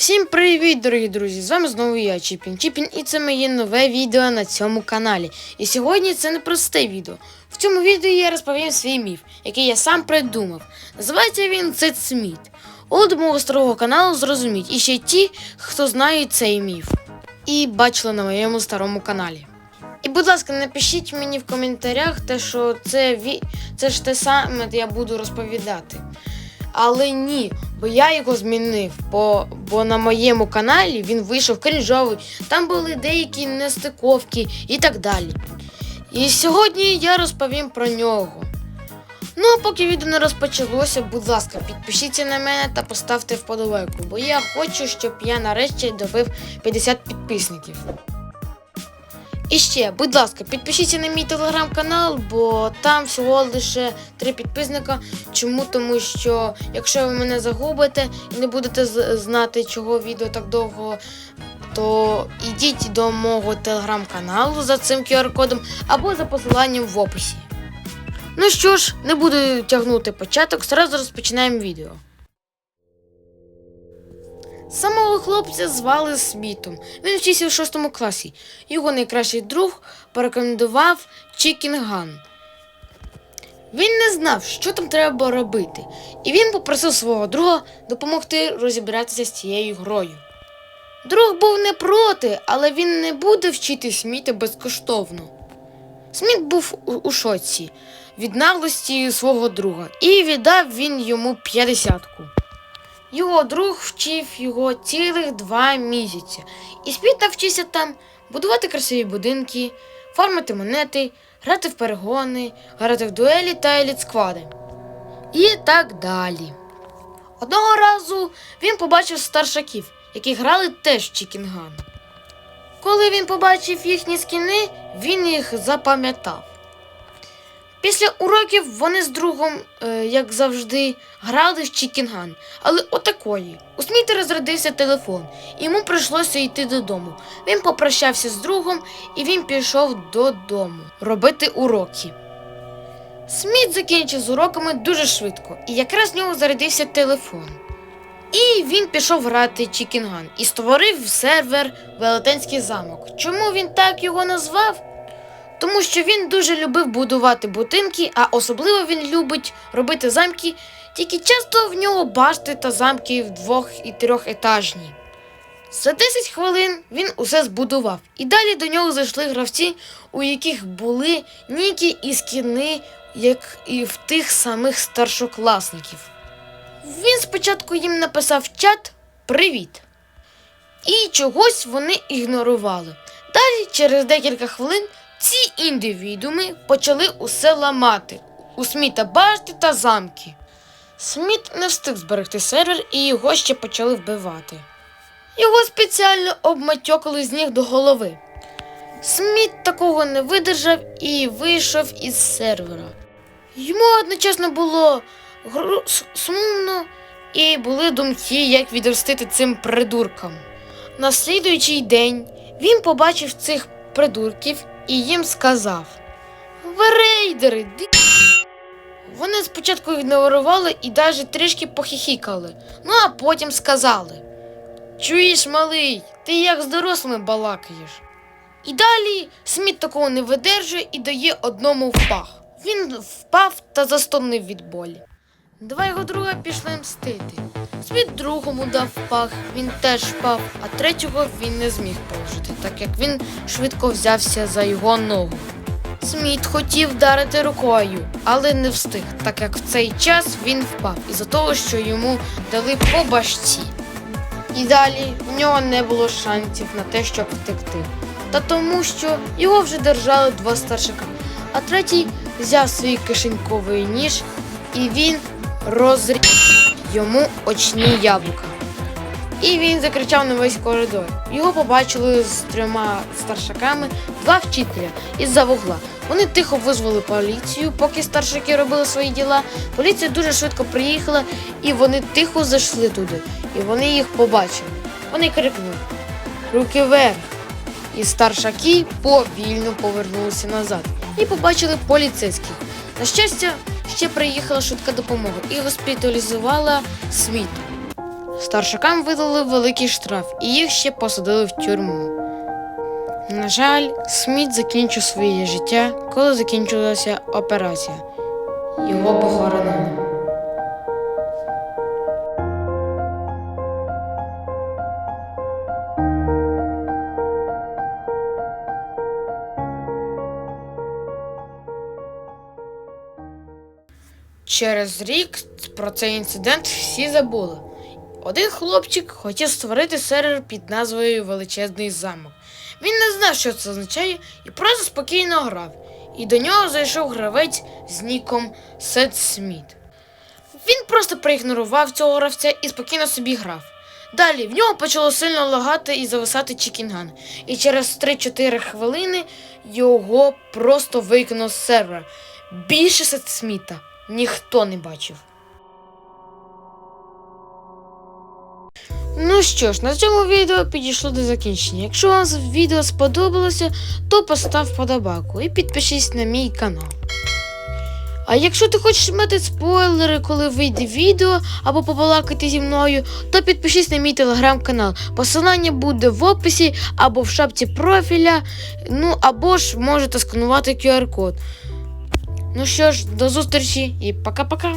Всім привіт, дорогі друзі! З вами знову я, Чіпін Чіпін, і це моє нове відео на цьому каналі. І сьогодні це не просте відео. В цьому відео я розповім свій міф, який я сам придумав. Називається він Цит Сміт. От мого старого каналу зрозуміть, і ще ті, хто знає цей міф. І бачили на моєму старому каналі. І, будь ласка, напишіть мені в коментарях те, що це, ві... це ж те саме я буду розповідати. Але ні, бо я його змінив, бо, бо на моєму каналі він вийшов крінжовий, там були деякі нестиковки і так далі. І сьогодні я розповім про нього. Ну, а поки відео не розпочалося, будь ласка, підпишіться на мене та поставте вподобайку, бо я хочу, щоб я нарешті добив 50 підписників. І ще, будь ласка, підпишіться на мій телеграм-канал, бо там всього лише три підписника. Чому? Тому що якщо ви мене загубите і не будете знати, чого відео так довго, то ідіть до мого телеграм-каналу за цим QR-кодом або за посиланням в описі. Ну що ж, не буду тягнути початок, зразу розпочинаємо відео. Самого хлопця звали Смітом. Він вчився в шостому класі. Його найкращий друг порекомендував Чікінган. Він не знав, що там треба робити, і він попросив свого друга допомогти розібратися з цією грою. Друг був не проти, але він не буде вчити Сміта безкоштовно. Сміт був у, шоці від наглості свого друга, і віддав він йому п'ятдесятку. Його друг вчив його цілих два місяці, і Сміт навчився там будувати красиві будинки, фармити монети, грати в перегони, грати в дуелі та еліт-сквади. І так далі. Одного разу він побачив старшаків, які грали теж в Чікінган. Коли він побачив їхні скіни, він їх запам'ятав. Після уроків вони з другом, е, як завжди, грали в Чікінган. Але отакої. У Сміта розрядився телефон, йому прийшлося йти додому. Він попрощався з другом і він пішов додому робити уроки. Сміт закінчив з уроками дуже швидко, і якраз в нього зарядився телефон. І він пішов грати Чікінган і створив сервер Велетенський замок. Чому він так його назвав? Тому що він дуже любив будувати будинки, а особливо він любить робити замки, тільки часто в нього башти та замки в двох і трьохетажні. За 10 хвилин він усе збудував, і далі до нього зайшли гравці, у яких були ніки і скіни, як і в тих самих старшокласників. Він спочатку їм написав чат Привіт. І чогось вони ігнорували. Далі, через декілька хвилин, ці індивідууми почали усе ламати у Сміта башти та замки. Сміт не встиг зберегти сервер і його ще почали вбивати. Його спеціально обматьокали з ніг до голови. Сміт такого не видержав і вийшов із сервера. Йому одночасно було сумно і були думки, як відомстити цим придуркам. На слідуючий день він побачив цих придурків і їм сказав: Ви рейдери, ди... Вони спочатку ігнорували і навіть трішки похихікали, ну а потім сказали: Чуєш, малий, ти як з дорослими балакаєш. І далі Сміт такого не видержує і дає одному в пах. Він впав та застонив від болі. Два його друга пішли мстити. Сміт другому дав пах, він теж впав, а третього він не зміг положити, так як він швидко взявся за його ногу. Сміт хотів вдарити рукою, але не встиг, так як в цей час він впав із-за того, що йому дали по башці. І далі в нього не було шансів на те, щоб втекти. Та тому, що його вже держали два старшика, а третій взяв свій кишеньковий ніж і він розрізав йому очні яблука. І він закричав на весь коридор. Його побачили з трьома старшаками два вчителя із-за вугла. Вони тихо визвали поліцію, поки старшаки робили свої діла. Поліція дуже швидко приїхала, і вони тихо зайшли туди. І вони їх побачили. Вони крикнули Руки вверх! І старшаки повільно повернулися назад і побачили поліцейських. На щастя, ще приїхала швидка допомога і госпіталізувала сміт. старшакам видали великий штраф і їх ще посадили в тюрму. На жаль, Сміт закінчив своє життя, коли закінчилася операція. Його похоронили. Через рік про цей інцидент всі забули. Один хлопчик хотів створити сервер під назвою Величезний замок. Він не знав, що це означає, і просто спокійно грав. І до нього зайшов гравець з ніком Сет Сміт. Він просто проігнорував цього гравця і спокійно собі грав. Далі в нього почало сильно лагати і зависати Чікінган. І через 3-4 хвилини його просто викинуло з сервера. Більше Сет Сміта ніхто не бачив. Ну що ж, на цьому відео підійшло до закінчення. Якщо вам відео сподобалося, то постав вподобайку і підпишись на мій канал. А якщо ти хочеш мати спойлери, коли вийде відео або побалакати зі мною, то підпишись на мій телеграм-канал. Посилання буде в описі або в шапці профіля, ну або ж можете сканувати QR-код. Ну що ж, до зустрічі і пока-пока.